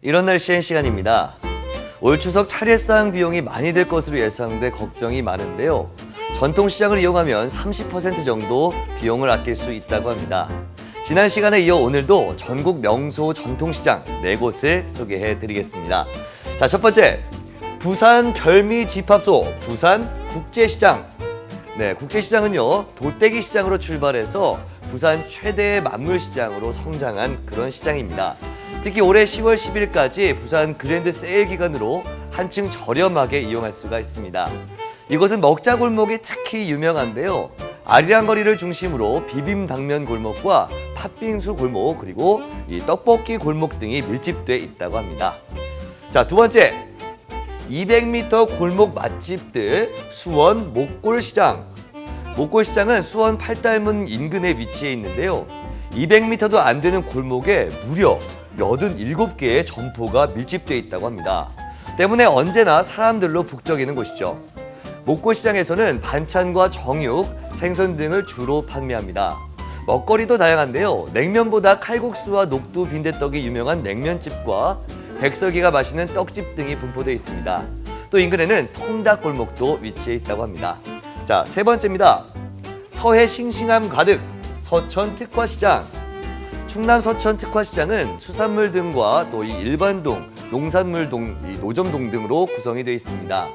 이런 날씨엔 시간입니다. 올 추석 차례상 비용이 많이 들 것으로 예상돼 걱정이 많은데요. 전통시장을 이용하면 30% 정도 비용을 아낄 수 있다고 합니다. 지난 시간에 이어 오늘도 전국 명소 전통시장 네 곳을 소개해 드리겠습니다. 자, 첫 번째. 부산 별미 집합소 부산 국제시장. 네, 국제시장은요, 도떼기 시장으로 출발해서 부산 최대의 만물 시장으로 성장한 그런 시장입니다. 특히 올해 10월 10일까지 부산 그랜드 세일 기간으로 한층 저렴하게 이용할 수가 있습니다. 이곳은 먹자 골목이 특히 유명한데요. 아리랑 거리를 중심으로 비빔 당면 골목과 팥빙수 골목 그리고 이 떡볶이 골목 등이 밀집돼 있다고 합니다. 자, 두 번째. 200m 골목 맛집들 수원 목골시장. 목골시장은 수원 팔달문 인근에 위치해 있는데요. 200m도 안 되는 골목에 무려 87개의 점포가 밀집되어 있다고 합니다. 때문에 언제나 사람들로 북적이는 곳이죠. 목골시장에서는 반찬과 정육, 생선 등을 주로 판매합니다. 먹거리도 다양한데요. 냉면보다 칼국수와 녹두 빈대떡이 유명한 냉면집과 백설기가 맛있는 떡집 등이 분포되어 있습니다. 또 인근에는 통닭골목도 위치해 있다고 합니다. 자, 세 번째입니다. 서해 싱싱함 가득 서천 특화시장. 충남 서천 특화시장은 수산물 등과 또 이 일반동, 농산물 동, 이 노점동 등으로 구성이 되어 있습니다.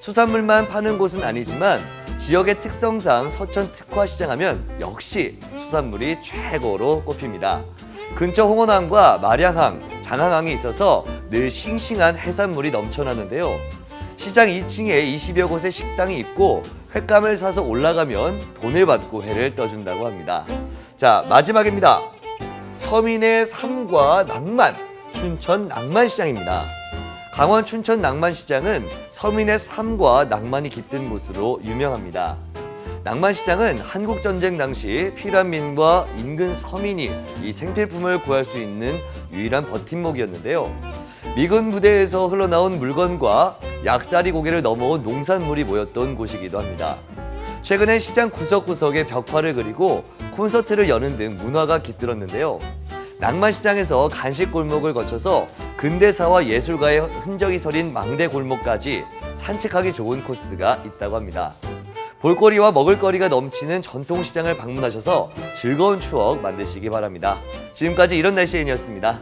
수산물만 파는 곳은 아니지만 지역의 특성상 서천 특화시장 하면 역시 수산물이 최고로 꼽힙니다. 근처 홍원항과 마량항, 장항항이 있어서 늘 싱싱한 해산물이 넘쳐나는데요. 시장 2층에 20여 곳의 식당이 있고 횟감을 사서 올라가면 돈을 받고 회를 떠준다고 합니다. 자, 마지막입니다. 서민의 삶과 낭만, 춘천 낭만시장입니다. 강원 춘천 낭만시장은 서민의 삶과 낭만이 깃든 곳으로 유명합니다. 낭만시장은 한국전쟁 당시 피란민과 인근 서민이 이 생필품을 구할 수 있는 유일한 버팀목이었는데요. 미군 부대에서 흘러나온 물건과 약사리 고개를 넘어온 농산물이 모였던 곳이기도 합니다. 최근엔 시장 구석구석에 벽화를 그리고 콘서트를 여는 등 문화가 깃들었는데요. 낭만시장에서 간식 골목을 거쳐서 근대사와 예술가의 흔적이 서린 망대 골목까지 산책하기 좋은 코스가 있다고 합니다. 볼거리와 먹을거리가 넘치는 전통시장을 방문하셔서 즐거운 추억 만드시기 바랍니다. 지금까지 이런 날씨인이었습니다.